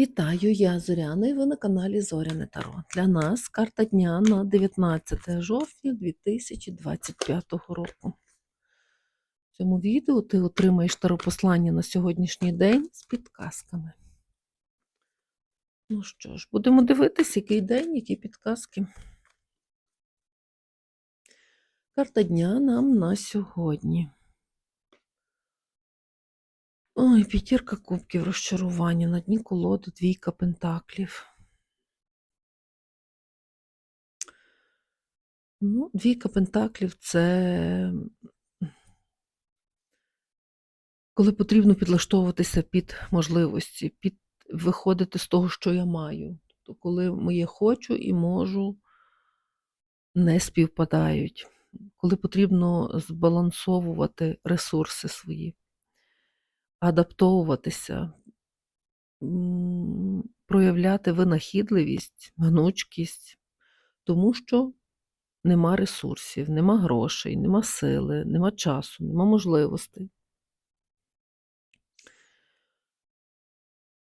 Вітаю, я Зоряна і ви на каналі Зоряне Таро. Для нас карта дня на 19 жовтня 2025 року. В цьому відео ти отримаєш таропослання на сьогоднішній день з підказками. Ну що ж, будемо дивитись, який день, які підказки. Карта дня нам на сьогодні. Ой, п'ятірка кубків розчарування, на дні колоди двійка пентаклів. Ну, двійка пентаклів це коли потрібно підлаштовуватися під можливості, під виходити з того, що я маю. Тобто, коли моє хочу і можу не співпадають, коли потрібно збалансовувати ресурси свої адаптовуватися, проявляти винахідливість, гнучкість, тому що нема ресурсів, нема грошей, нема сили, нема часу, нема можливостей.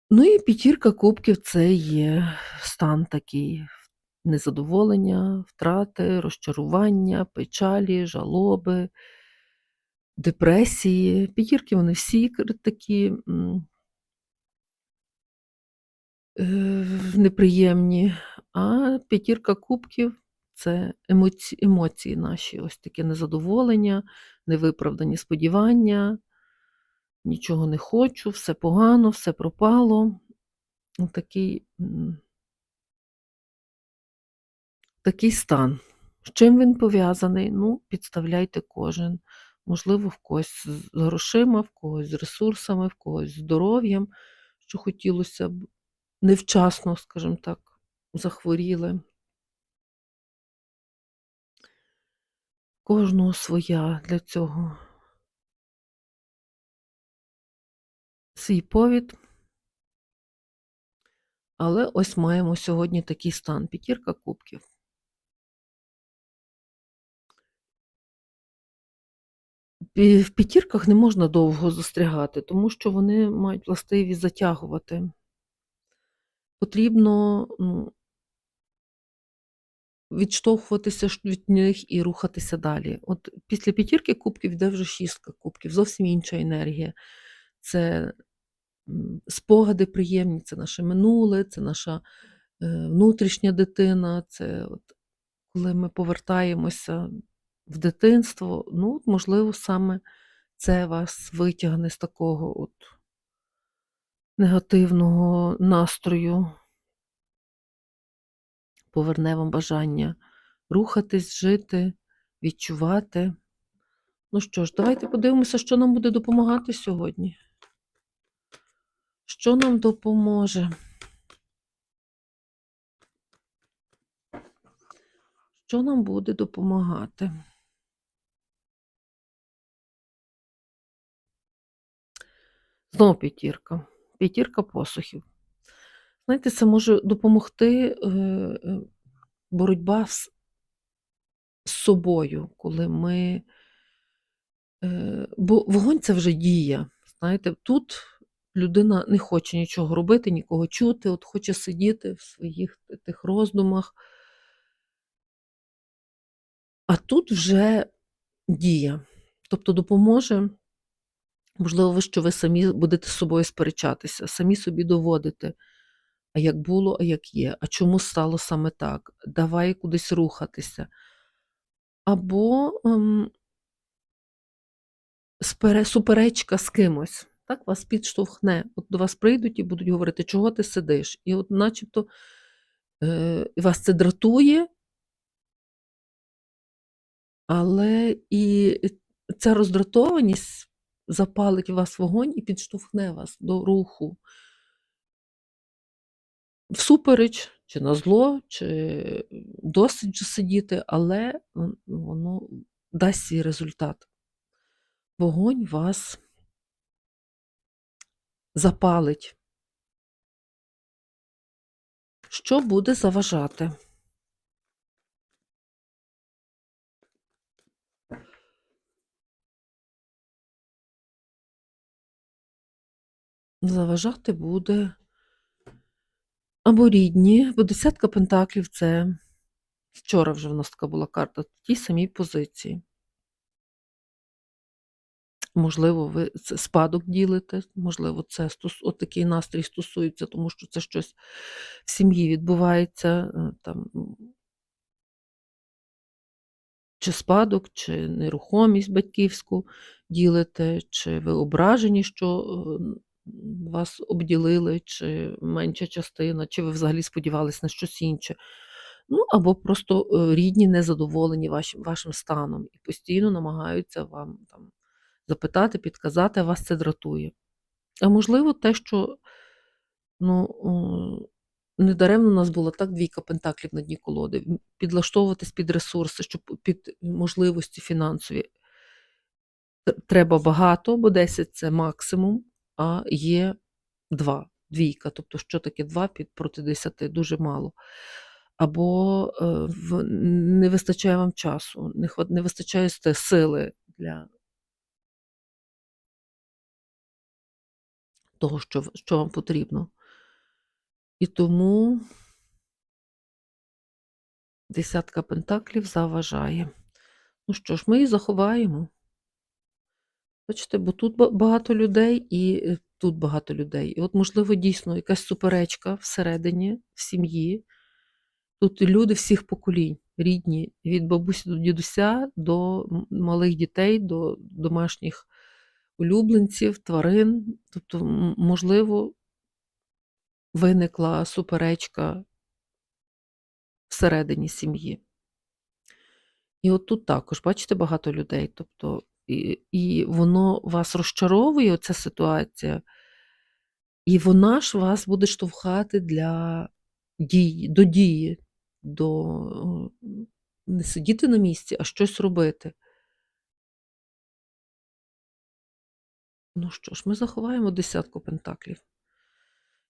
Ну і п'ятірка кубків це є стан такий незадоволення, втрати, розчарування, печалі, жалоби, депресії. П'ятірки вони всі такі е, неприємні, а п'ятірка кубків це емоці... емоції наші, ось таке незадоволення, невиправдані сподівання, нічого не хочу, все погано, все пропало. Такий, такий стан. З чим він пов'язаний? Ну, підставляйте кожен. Можливо, в когось з грошима, в когось з ресурсами, в когось з здоров'ям, що хотілося б невчасно, скажімо так, захворіли. Кожного своя для цього свій повід. Але ось маємо сьогодні такий стан. П'ятірка кубків. В п'ятірках не можна довго застрягати, тому що вони мають властивість затягувати. Потрібно ну, відштовхуватися від них і рухатися далі. От після п'ятірки кубків йде вже шістка кубків, зовсім інша енергія. Це спогади приємні, це наше минуле, це наша е, внутрішня дитина, це от, коли ми повертаємося в дитинство, ну, можливо, саме це вас витягне з такого от негативного настрою, поверне вам бажання рухатись, жити, відчувати. Ну що ж, давайте подивимося, що нам буде допомагати сьогодні. Що нам допоможе? Що нам буде допомагати? Знову п'ятірка. П'ятірка посухів. Знаєте, це може допомогти е, е, боротьба з, собою, коли ми. Е, бо вогонь це вже дія. Знаєте, тут людина не хоче нічого робити, нікого чути, от хоче сидіти в своїх тих роздумах. А тут вже дія. Тобто допоможе, можливо, що ви самі будете з собою сперечатися, самі собі доводите, а як було, а як є, а чому стало саме так, давай кудись рухатися. Або ем, спере- суперечка з кимось. Так вас підштовхне. От до вас прийдуть і будуть говорити, чого ти сидиш. І от начебто е, вас це дратує, але і ця роздратованість запалить вас вогонь і підштовхне вас до руху. Всупереч, чи на зло, чи досить же сидіти, але воно дасть свій результат. Вогонь вас запалить. Що буде заважати? Заважати буде Або рідні, бо десятка пентаклів це вчора вже в нас така була карта, в тій самій позиції. Можливо, ви це спадок ділите, можливо, це стос... от такий настрій стосується, тому що це щось в сім'ї відбувається, е, там, чи спадок, чи нерухомість батьківську ділите, чи ви ображені, що е, вас обділили, чи менша частина, чи ви взагалі сподівались на щось інше. Ну, або просто е, рідні незадоволені вашим, вашим станом і постійно намагаються вам там запитати, підказати, а вас це дратує. А можливо, те, що ну, недаремно у нас була так двійка пентаклів на дні колоди, підлаштовуватись під ресурси, щоб під можливості фінансові. Треба багато, бо 10 це максимум, а є 2, двійка. Тобто, що таке 2 під проти 10? Дуже мало. Або е, не вистачає вам часу, не, вистачає сили для того, що, що вам потрібно. І тому десятка пентаклів заважає. Ну що ж, ми її заховаємо. Бачите, бо тут багато людей і е, тут багато людей. І от, можливо, дійсно якась суперечка всередині, в сім'ї. Тут люди всіх поколінь, рідні, від бабусі до дідуся до малих дітей, до домашніх улюбленців, тварин. Тобто, можливо, виникла суперечка всередині сім'ї. І от тут також, бачите, багато людей. Тобто, і, воно вас розчаровує, оця ситуація, і вона ж вас буде штовхати для дії, до дії, до е, не сидіти на місці, а щось робити. Ну що ж, ми заховаємо десятку пентаклів.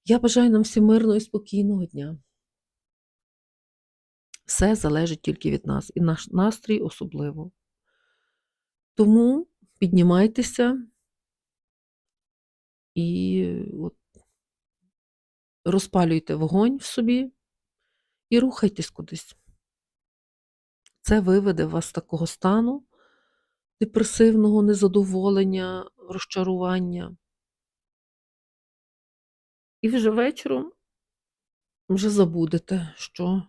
Я бажаю нам всім мирного і спокійного дня. Все залежить тільки від нас, і наш настрій особливо. Тому піднімайтеся і от, розпалюйте вогонь в собі і рухайтесь кудись. Це виведе вас з такого стану депресивного незадоволення, розчарування. І вже вечором вже забудете, що,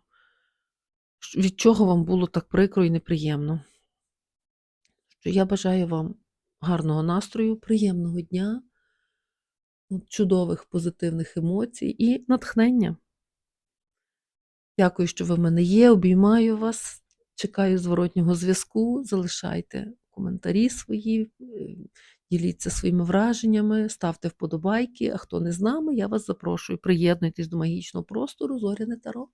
від чого вам було так прикро і неприємно. Що я бажаю вам гарного настрою, приємного дня, чудових позитивних емоцій і натхнення. Дякую, що ви в мене є. Обіймаю вас. Чекаю зворотнього зв'язку. Залишайте коментарі свої, е, діліться своїми враженнями, ставте вподобайки. А хто не з нами, я вас запрошую. Приєднуйтесь до магічного простору Зоряне Таро.